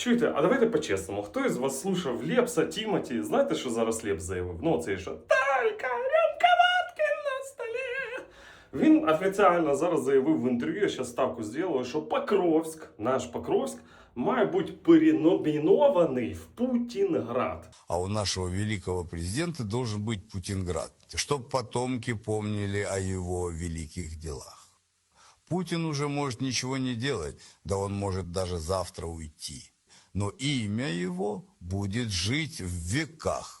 Чуєте, а давайте по-чесному. Хто із вас слушав Лепса, Тімоті? Знаєте, що зараз Лепс заявив? Ну, це що? Тільки рюмка водки на столі. Він офіційно зараз заявив в інтерв'ю, я зараз ставку зроблю, що Покровськ, наш Покровськ, має бути переномінований в Путінград. А у нашего великого президента должен быть Путинград, чтобы потомки помнили о его великих делах. Путин уже может ничего не делать, да он может даже завтра уйти. Но имя его будет жить в веках.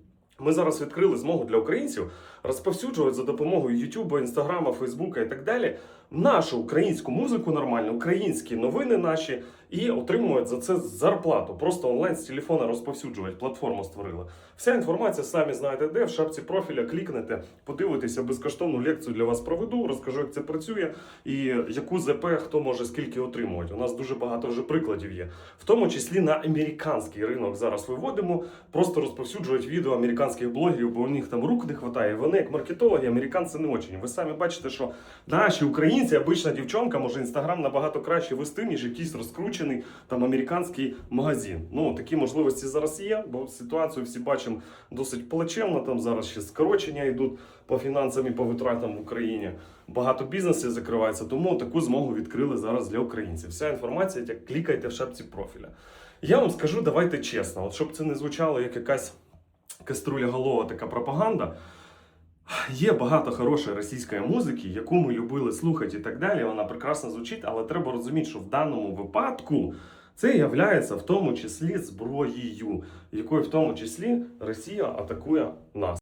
ми зараз відкрили змогу для українців розповсюджувати за допомогою Ютуба, Інстаграма, Фейсбука і так далі нашу українську музику нормально, українські новини наші і отримують за це зарплату. Просто онлайн з телефона розповсюджувати. Платформу створили. Вся інформація самі знаєте, де в шапці профіля клікнете, подивитеся безкоштовну лекцію для вас проведу, розкажу, як це працює і яку ЗП хто може скільки отримувати. У нас дуже багато вже прикладів є, в тому числі на американський ринок зараз виводимо. Просто розповсюджують відео американських блогерів, бо у них там рук не вистачає. Вони як маркетологи, американці не очень. Ви самі бачите, що наші українці, обична дівчонка, може інстаграм набагато краще вести, ніж якийсь розкручений там американський магазин. Ну такі можливості зараз є, бо ситуацію всі бачимо досить плачевно. Там зараз ще скорочення йдуть по фінансам і по витратам в Україні. Багато бізнесів закривається, тому таку змогу відкрили зараз для українців. Вся інформація, як клікайте в шапці профіля. Я вам скажу, давайте чесно, от щоб це не звучало як якась каструля голова, така пропаганда. Є багато хорошої російської музики, яку ми любили слухати і так далі. Вона прекрасно звучить, але треба розуміти, що в даному випадку це є в тому числі зброєю, якою в тому числі Росія атакує нас.